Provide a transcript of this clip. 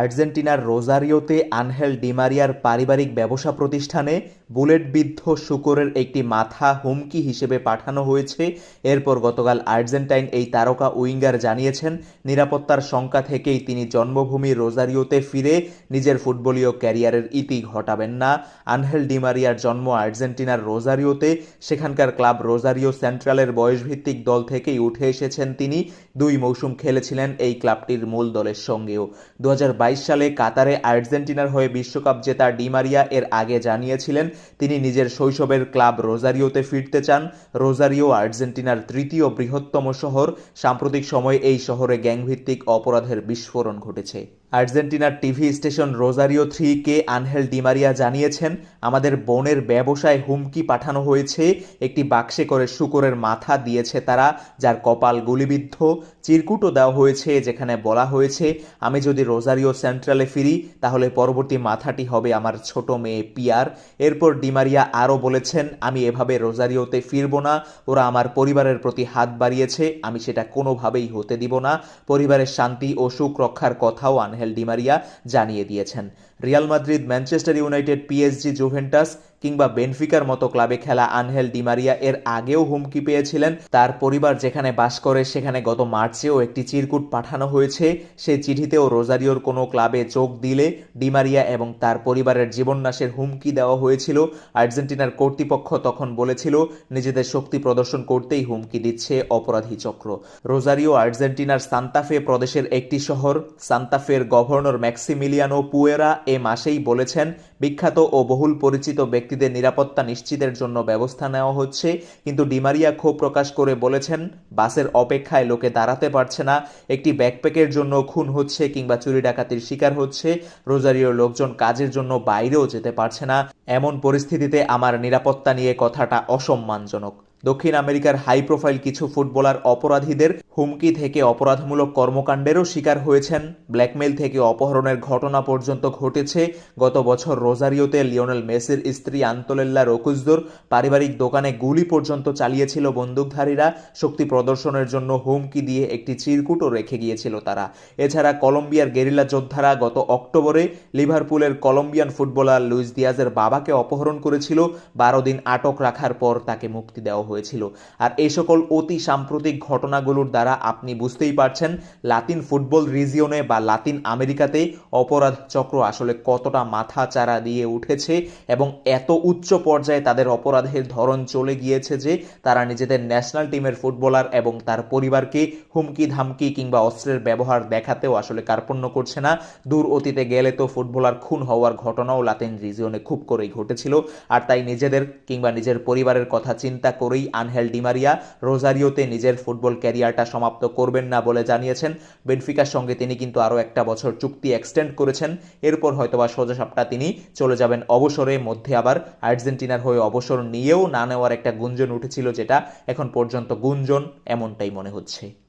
আর্জেন্টিনার রোজারিওতে আনহেল ডিমারিয়ার পারিবারিক ব্যবসা প্রতিষ্ঠানে বুলেটবিদ্ধ শুকরের একটি মাথা হুমকি হিসেবে পাঠানো হয়েছে। এরপর গতকাল আর্জেন্টাইন এই তারকা উইঙ্গার জানিয়েছেন, নিরাপত্তার শঙ্কা থেকেই তিনি জন্মভূমি রোজারিওতে ফিরে নিজের ফুটবলীয় ক্যারিয়ারের ইতি ঘটাবেন না। আনহেল ডিমারিয়ার জন্ম আর্জেন্টিনার রোজারিওতে। সেখানকার ক্লাব রোজারিও সেন্ট্রালের বয়সভিত্তিক দল থেকেই উঠে এসেছেন তিনি। দুই মৌসুম খেলেছিলেন এই ক্লাবটির মূল দলের সঙ্গেও। দু হাজার সালে কাতারে আর্জেন্টিনার হয়ে বিশ্বকাপ জেতা ডিমারিয়া এর আগে জানিয়েছিলেন, তিনি নিজের শৈশবের ক্লাব রোজারিওতে ফিরতে চান। রোজারিও আর্জেন্টিনার তৃতীয় বৃহত্তম শহর। সাম্প্রতিক সময়ে এই শহরে গ্যাংভিত্তিক অপরাধের বিস্ফোরণ ঘটেছে। আর্জেন্টিনার টিভি স্টেশন রোজারিও থ্রি কে আনহেল ডিমারিয়া জানিয়েছেন, আমাদের বোনের ব্যবসায় হুমকি পাঠানো হয়েছে, একটি বাক্সে করে শুকরের মাথা দিয়েছে তারা, যার কপাল গুলিবিদ্ধ। চিরকুটও দেওয়া হয়েছে যেখানে বলা হয়েছে, আমি যদি রোজারিও সেন্ট্রালে ফিরি, তাহলে পরবর্তী মাথাটি হবে আমার ছোট মেয়ে পিয়ার। এরপর ডিমারিয়া আরও বলেছেন, আমি এভাবে রোজারিওতে ফিরবো না, ওরা আমার পরিবারের প্রতি হাত বাড়িয়েছে, আমি সেটা কোনোভাবেই হতে দিব না। পরিবারের শান্তি ও সুখ রক্ষার কথাও আনহেল ডিমারিয়া জানিয়ে দিয়েছেন। Real Madrid, Manchester United PSG Juventus কিংবা বেনফিকার মতো ক্লাবে খেলা আনহেল ডিমারিয়া এর আগেও হুমকি পেয়েছিলেন। তার পরিবার যেখানে বাস করে, সেখানে গত মার্চেও একটি চিরকুট পাঠানো হয়েছে। সেই চিঠিতেও রোজারিওর কোনো ক্লাবে যোগ দিলে ডিমারিয়া এবং তার পরিবারের জীবননাশের হুমকি দেওয়া হয়েছিল। আর্জেন্টিনার কর্তৃপক্ষ তখন বলেছিল, নিজেদের শক্তি প্রদর্শন করতেই হুমকি দিচ্ছে অপরাধী চক্র। রোজারিও আর্জেন্টিনার সান্তাফে প্রদেশের একটি শহর। সান্তাফের গভর্নর ম্যাক্সিমিলিয়ানো পুয়েরা এ মাসেই বলেছেন, বিখ্যাত ও বহুল পরিচিত ব্যক্তিদের নিরাপত্তা নিশ্চিতের জন্য ব্যবস্থা নেওয়া হচ্ছে, কিন্তু ডিমারিয়া ক্ষোভ প্রকাশ করে বলেছেন, বাসের অপেক্ষায় লোকে দাঁড়াতে পারছে না, একটি ব্যাকপ্যাকের জন্য খুন হচ্ছে কিংবা চুরি ডাকাতির শিকার হচ্ছে, রোজারিওর লোকজন কাজের জন্য বাইরেও যেতে পারছে না, এমন পরিস্থিতিতে আমার নিরাপত্তা নিয়ে কথাটা অসম্মানজনক। দক্ষিণ আমেরিকার হাই প্রোফাইল কিছু ফুটবলার অপরাধীদের হুমকি থেকে অপরাধমূলক কর্মকাণ্ডেরও শিকার হয়েছেন। ব্ল্যাকমেইল থেকে অপহরণের ঘটনা পর্যন্ত ঘটেছে। গত বছর রোজারিওতে লিওনেল মেসির স্ত্রী আন্তলেল্লা রকুজদোর পারিবারিক দোকানে গুলি পর্যন্ত চালিয়েছিল বন্দুকধারীরা। শক্তি প্রদর্শনের জন্য হুমকি দিয়ে একটি চিরকুটও রেখে গিয়েছিল তারা। এছাড়া কলম্বিয়ার গেরিলা যোদ্ধারা গত অক্টোবরে লিভারপুলের কলম্বিয়ান ফুটবলার লুইস দিয়াজের বাবাকে অপহরণ করেছিল। বারো দিন আটক রাখার পর তাকে মুক্তি দেওয়া হয়েছিল। আর এই সকল অতি সাম্প্রতিক ঘটনাগুলোর দ্বারা আপনি বুঝতেই পারছেন, লাতিন ফুটবল রিজিয়নে বা লাতিন আমেরিকাতে অপরাধ চক্র আসলে কতটা মাথা চারা দিয়ে উঠেছে এবং এত উচ্চ পর্যায়ে তাদের অপরাধের ধরন চলে গিয়েছে যে তারা নিজেদের ন্যাশনাল টিমের ফুটবলার এবং তার পরিবারকে হুমকি ধামকি কিংবা অস্ত্রের ব্যবহার দেখাতেও আসলে কার্পণ্য করছে না। দূর অতীতে গেলে তো ফুটবলার খুন হওয়ার ঘটনাও লাতিন রিজিয়নে খুব করেই ঘটেছিল। আর তাই নিজেদের কিংবা নিজের পরিবারের কথা চিন্তা করেই আনহেল ডিমারিয়া রোজারিওতে নিজের ফুটবল ক্যারিয়ারটা সমাপ্ত করবেন না বলে জানিয়েছেন। বেনফিকার সঙ্গে তিনি কিন্তু আরও একটা বছর চুক্তি এক্সটেন্ড করেছেন। এরপর হয়তোবা সোজা সাপটা তিনি চলে যাবেন অবসরে। মধ্যে আবার আর্জেন্টিনার হয়ে অবসর নিয়েও না নেওয়ার একটা গুঞ্জন উঠেছিল যেটা এখন পর্যন্ত গুঞ্জন এমনটাই মনে হচ্ছে।